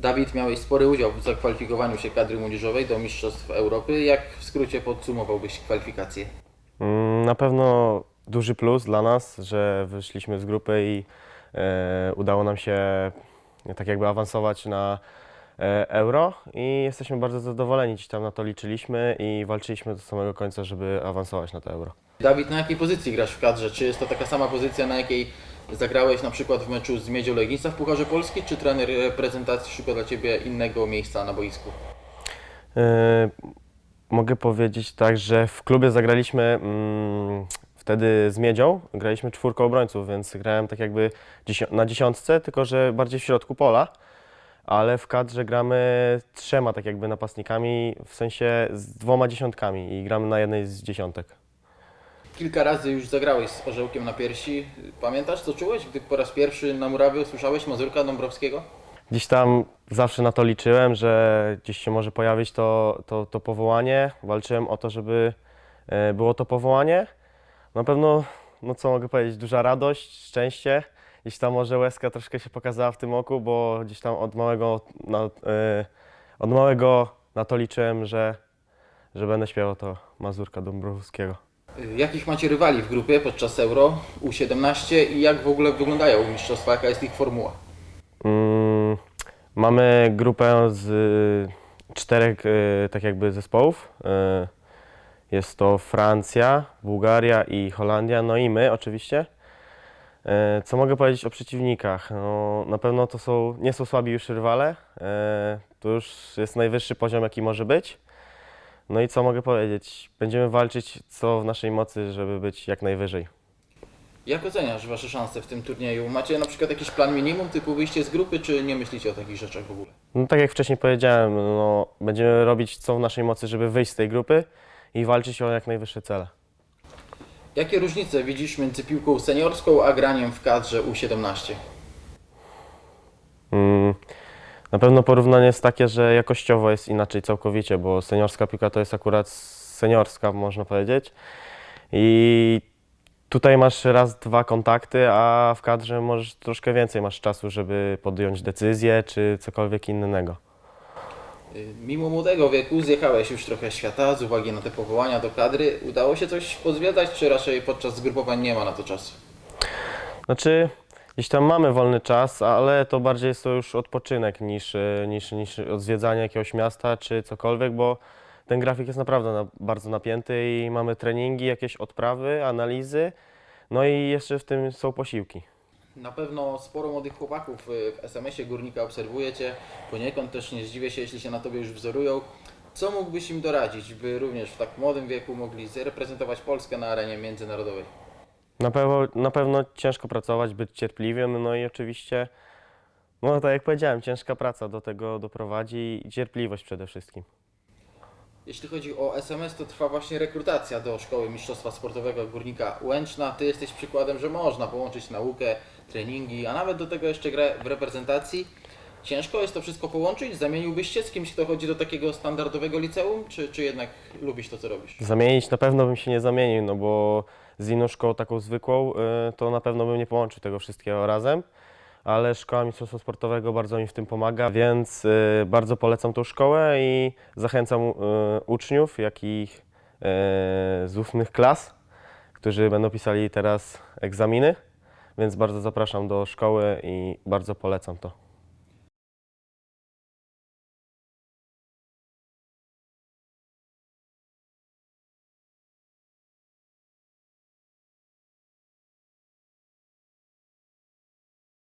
Dawid, miałeś spory udział w zakwalifikowaniu się kadry młodzieżowej do Mistrzostw Europy. Jak w skrócie podsumowałbyś kwalifikacje? Mm, Na pewno duży plus dla nas, że wyszliśmy z grupy i e, udało nam się tak jakby awansować na e, euro i jesteśmy bardzo zadowoleni. Gdzieś tam na to liczyliśmy i walczyliśmy do samego końca, żeby awansować na to euro. Dawid, na jakiej pozycji grasz w kadrze? Czy jest to taka sama pozycja, na jakiej zagrałeś na przykład w meczu z Miedzią Legnica w Pucharze Polski, czy trener reprezentacji szuka dla Ciebie innego miejsca na boisku? E, Mogę powiedzieć tak, że w klubie zagraliśmy mm, wtedy z Miedzią, graliśmy czwórką obrońców, więc grałem tak jakby na dziesiątce, tylko że bardziej w środku pola, ale w kadrze gramy trzema tak jakby napastnikami, w sensie z dwoma dziesiątkami i gramy na jednej z dziesiątek. Kilka razy już zagrałeś z orzełkiem na piersi. Pamiętasz, co czułeś, gdy po raz pierwszy na murawie usłyszałeś Mazurka Dąbrowskiego? Gdzieś tam zawsze na to liczyłem, że gdzieś się może pojawić to, to, to powołanie. Walczyłem o to, żeby e, było to powołanie. Na pewno, no co mogę powiedzieć, duża radość, szczęście. Gdzieś tam może łezka troszkę się pokazała w tym oku, bo gdzieś tam od małego na, e, od małego na to liczyłem, że, że będę śpiewał to Mazurka Dąbrowskiego. Jakich macie rywali w grupie podczas Euro U17 i jak w ogóle wyglądają mistrzostwa, jaka jest ich formuła? Mm, mamy grupę z y, czterech y, tak jakby zespołów. Y, Jest to Francja, Bułgaria i Holandia, no i my oczywiście. Y, Co mogę powiedzieć o przeciwnikach? No, na pewno to są, nie są słabi już rywale. y, To już jest najwyższy poziom, jaki może być. No i co mogę powiedzieć? Będziemy walczyć co w naszej mocy, żeby być jak najwyżej. Jak oceniasz Wasze szanse w tym turnieju? Macie na przykład jakiś plan minimum typu wyjście z grupy, czy nie myślicie o takich rzeczach w ogóle? No tak jak wcześniej powiedziałem, no, będziemy robić co w naszej mocy, żeby wyjść z tej grupy i walczyć o jak najwyższe cele. Jakie różnice widzisz między piłką seniorską a graniem w kadrze U17? Na pewno porównanie jest takie, że jakościowo jest inaczej całkowicie, bo seniorska piłka to jest akurat seniorska, można powiedzieć. I tutaj masz raz, dwa kontakty, a w kadrze możesz troszkę więcej masz czasu, żeby podjąć decyzję czy cokolwiek innego. Y, Mimo młodego wieku zjechałeś już trochę świata z uwagi na te powołania do kadry. Udało się coś pozwiedzać, czy raczej podczas zgrupowań nie ma na to czasu? Znaczy, gdzieś tam mamy wolny czas, ale to bardziej jest to już odpoczynek niż, e, niż, niż odwiedzanie jakiegoś miasta czy cokolwiek, bo ten grafik jest naprawdę na, bardzo napięty i mamy treningi, jakieś odprawy, analizy, no i jeszcze w tym są posiłki. Na pewno sporo młodych chłopaków y, w SMS-ie Górnika obserwujecie, poniekąd też nie zdziwię się, jeśli się na Tobie już wzorują. Co mógłbyś im doradzić, by również w tak młodym wieku mogli zareprezentować Polskę na arenie międzynarodowej? Na pewno, na pewno ciężko pracować, być cierpliwym, no i oczywiście, no tak jak powiedziałem, ciężka praca do tego doprowadzi i cierpliwość przede wszystkim. Jeśli chodzi o SMS, to trwa właśnie rekrutacja do Szkoły Mistrzostwa Sportowego Górnika Łęczna. Ty jesteś przykładem, że można połączyć naukę, treningi, a nawet do tego jeszcze grę w reprezentacji. Ciężko jest to wszystko połączyć? Zamieniłbyś się z kimś, kto chodzi do takiego standardowego liceum, czy, czy jednak lubisz to, co robisz? Zamienić na pewno bym się nie zamienił, no bo z inną szkołą taką zwykłą, y, to na pewno bym nie połączył tego wszystkiego razem, ale Szkoła Mistrzostwa Sportowego bardzo mi w tym pomaga, więc y, bardzo polecam tą szkołę i zachęcam y, uczniów, jak i z ównych klas, którzy będą pisali teraz egzaminy, więc bardzo zapraszam do szkoły i bardzo polecam to.